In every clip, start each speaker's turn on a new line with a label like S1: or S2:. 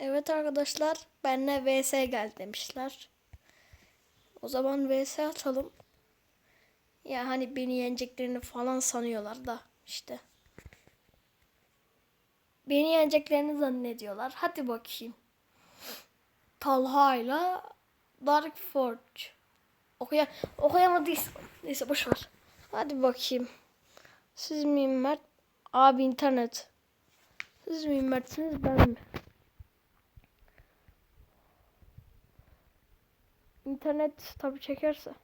S1: Evet arkadaşlar benle vs gel demişler. O zaman vs atalım. Ya hani beni yeneceklerini falan sanıyorlar da işte. Beni yeneceklerini zannediyorlar. Hadi bakayım. Talha'yla Dark Forge. Okuya okuyamadıysa neyse boş ver. Hadi bakayım. Siz miyim Mert? Abi internet. Siz miyim Mert'siniz ben mi? İnternet tabi çekerse.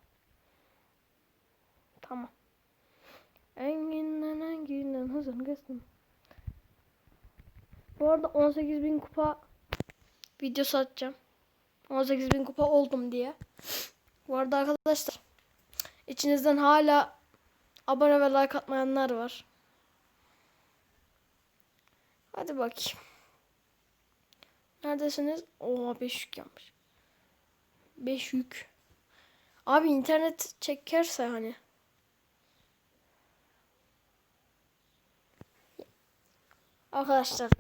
S1: Tamam. Enginden enginden hızın kızım. Bu arada 18.000 kupa videosu atacağım. 18.000 kupa oldum diye. Bu arada arkadaşlar içinizden hala abone ve like atmayanlar var. Hadi bakayım. Neredesiniz? Oha 5 yük yapmış. 5 yük. Abi internet çekerse hani. Arkadaşlar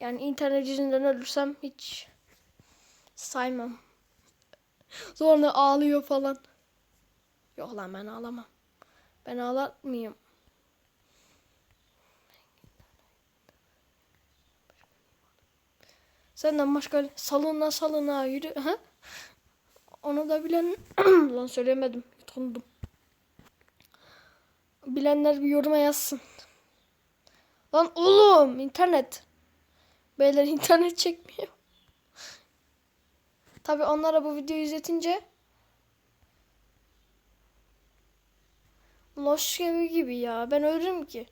S1: yani internet yüzünden ölürsem hiç saymam. Sonra ağlıyor falan. Yok lan ben ağlamam. Ben ağlatmayayım. Senden başka öyle salına salına yürü. Ha? Onu da bilen lan söylemedim. Utandum. Bilenler bir yoruma yazsın. Lan oğlum internet. Beyler internet çekmiyor. Tabi onlara bu videoyu izletince Loş gibi gibi ya. Ben ölürüm ki.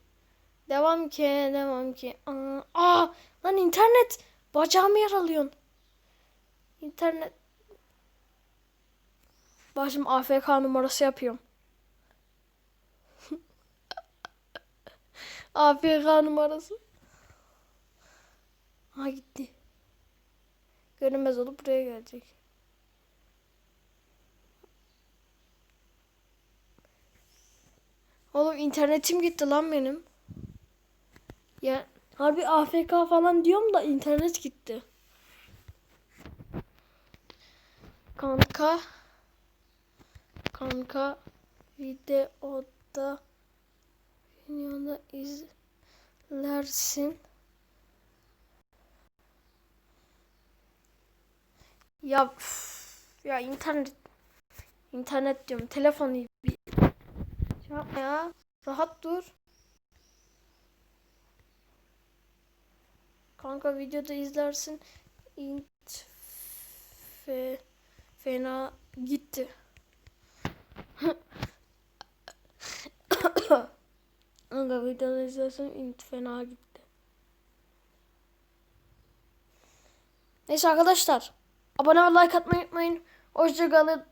S1: Devam ki, devam ki. Aa, aa lan internet. Bacağımı yaralıyorsun. İnternet. Başım AFK numarası yapıyorum. AFK numarası. Ha gitti. Görünmez olup buraya gelecek. Oğlum internetim gitti lan benim. Ya harbi AFK falan diyorum da internet gitti. Kanka Kanka videoda videoda izlersin. Ya üf, ya internet internet diyorum telefon iyi bir şey ya rahat dur. Kanka videoda izlersin. İnt fe, fena gitti. Kanka videoda izlersin int fena gitti. Neyse arkadaşlar. Abone ve like atmayı unutmayın. Hoşçakalın.